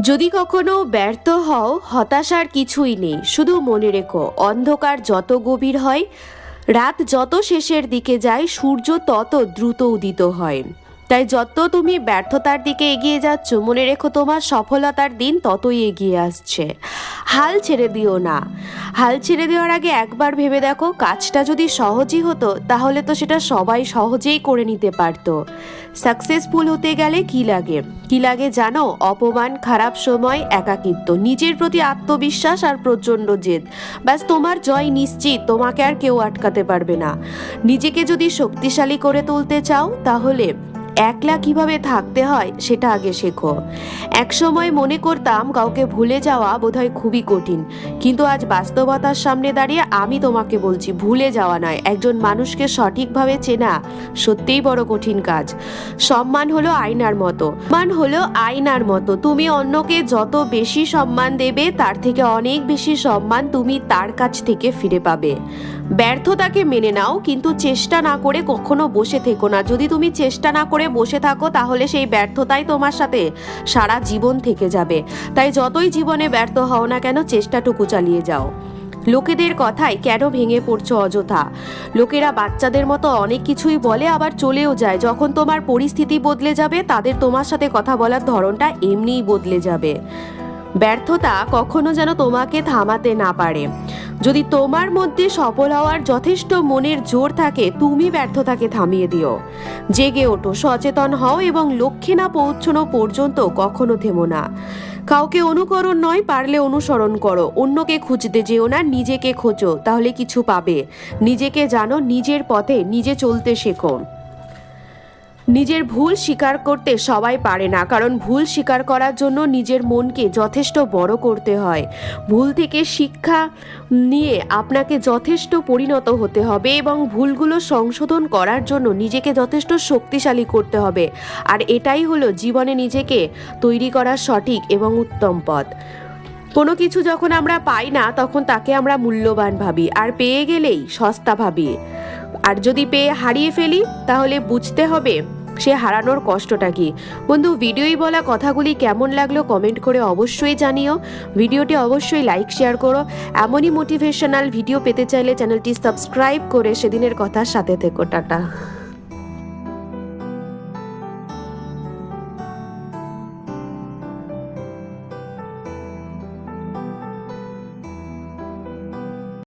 যদি কখনো ব্যর্থ হও, হতাশার কিছুই নেই। শুধু মনে রেখো, অন্ধকার যত গভীর হয়, রাত যত শেষের দিকে যায়, সূর্য তত দ্রুত উদিত হয়। তাই যত তুমি ব্যর্থতার দিকে এগিয়ে যাচ্ছ, মনে রেখো তোমার সফলতার দিন ততই এগিয়ে আসছে। হাল ছেড়ে দিও না। হাল ছেড়ে দেওয়ার আগে একবার ভেবে দেখো, কাজটা যদি সহজই হতো, তাহলে তো সেটা সবাই সহজেই করে নিতে পারতো। সাকসেসফুল হতে গেলে কি লাগে? কি লাগে জানো? অপমান, খারাপ সময়, একাকিত্ব, নিজের প্রতি আত্মবিশ্বাস আর প্রচণ্ড জেদ। ব্যাস, তোমার জয় নিশ্চিত, তোমাকে আর কেউ আটকাতে পারবে না। নিজেকে যদি শক্তিশালী করে তুলতে চাও, তাহলে একলা কীভাবে থাকতে হয় সেটা আগে শেখো। একসময় মনে করতাম কাউকে ভুলে যাওয়া বোধহয় খুবই কঠিন। কিন্তু আজ বাস্তবতার সামনে দাঁড়িয়ে আমি তোমাকে বলছি, ভুলে যাওয়া নয়। একজন মানুষকে সঠিকভাবে চেনা সত্যিই বড় কঠিন কাজ। সম্মান হলো আয়নার মতো। সম্মান হলো আয়নার মতো। তুমি অন্যকে যত বেশি সম্মান দেবে, তার থেকে অনেক বেশি সম্মান তুমি তার কাছ থেকে ফিরে পাবে। ব্যর্থতাকে মেনে নাও, কিন্তু চেষ্টা না করে কখনো বসে থেকো না। যদি তুমি চেষ্টা না করে বসে থাকো, তাহলে সেই ব্যর্থতাই তোমার সাথে সারা জীবন থেকে যাবে। তাই যতই জীবনে ব্যর্থ হও না কেন, চেষ্টাটুকু চালিয়ে যাও। লোকেদের কথায় কেন ভেঙে পড়ছো অযথা? লোকেরা বাচ্চাদের মতো অনেক কিছুই বলে আবার চলেও যায়। যখন তোমার পরিস্থিতি বদলে যাবে, তাদের তোমার সাথে কথা বলার ধরনটা এমনিই বদলে যাবে। ব্যর্থতা কখনো যেন তোমাকে থামাতে না পারে। যদি তোমার মধ্যে সফল হওয়ার যথেষ্ট মনের জোর থাকে, তুমি ব্যর্থতাকে থামিয়ে দিও। জেগে ওঠো, সচেতন হও এবং লক্ষ্যে না পৌঁছনো পর্যন্ত কখনো থেমো না। কাউকে অনুকরণ নয়, পারলে অনুসরণ করো। অন্যকে খুঁজতে যেও না, নিজেকে খোঁজো, তাহলে কিছু পাবে। নিজেকে জানো, নিজের পথে নিজে চলতে শেখো। নিজের ভুল স্বীকার করতে সবাই পারে না, কারণ ভুল স্বীকার করার জন্য নিজের মনকে যথেষ্ট বড় করতে হয়। ভুল থেকে শিক্ষা নিয়ে আপনাকে যথেষ্ট পরিণত হতে হবে এবং ভুলগুলো সংশোধন করার জন্য নিজেকে যথেষ্ট শক্তিশালী করতে হবে। আর এটাই হলো জীবনে নিজেকে তৈরি করার সঠিক এবং উত্তম পথ। কোনো কিছু যখন আমরা পাই না, তখন তাকে আমরা মূল্যবান ভাবি, আর পেয়ে গেলেই সস্তা ভাবি। আর যদি পেয়ে হারিয়ে ফেলি, তাহলে বুঝতে হবে সে হারানোর কষ্টটা কি? বন্ধু, ভিডিওই বলা কথাগুলি কেমন লাগল কমেন্ট করে অবশ্যই জানিও। ভিডিওটি অবশ্যই লাইক, শেয়ার করো। এমনই মোটিভেশনাল ভিডিও পেতে চাইলে চ্যানেলটি সাবস্ক্রাইব করে সেদিনের কথার সাথে থেকো, টাটা।